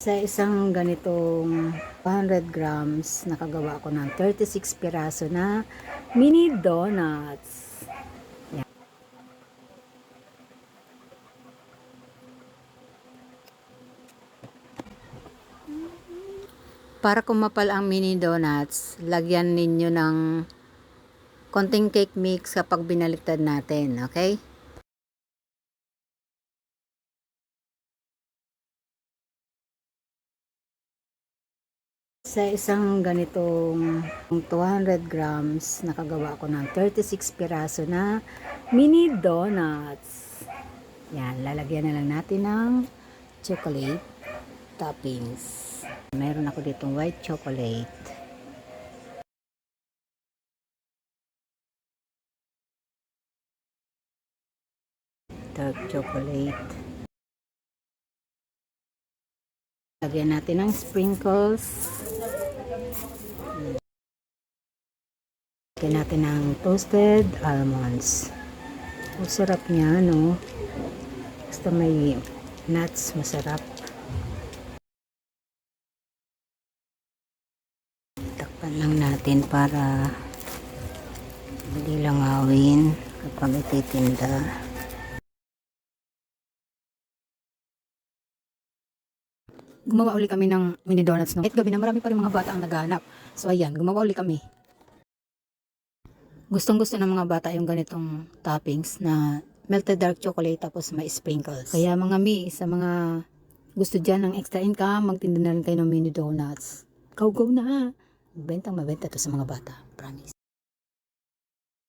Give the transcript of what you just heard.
Sa isang ganitong 100 grams, nakagawa ako ng 36 piraso na mini donuts. Para kumapal ang mini donuts, lagyan ninyo ng konting cake mix kapag binaliktad natin, okay? Sa isang ganitong 200 grams, nakagawa ako ng 36 piraso na mini donuts. Yan, lalagyan na lang natin ng chocolate toppings. Meron ako ditong white chocolate. Dark chocolate. Lagyan natin ng sprinkles. Lagyan natin ng toasted almonds. Ang sarap niya, no? Basta may nuts, masarap. Takpan lang natin para hindi langawin kapag ititinda. Gumawa uli kami ng mini donuts no. At gabi na marami pa rin mga bata ang naghahanap. So ayan, gumawa uli kami. Gustong gusto ng mga bata yung ganitong toppings na melted dark chocolate tapos may sprinkles. Kaya mga mi, sa mga gusto dyan ng extra income, magtinda na rin kayo ng mini donuts. Go na! Bentang mabenta to sa mga bata. Promise.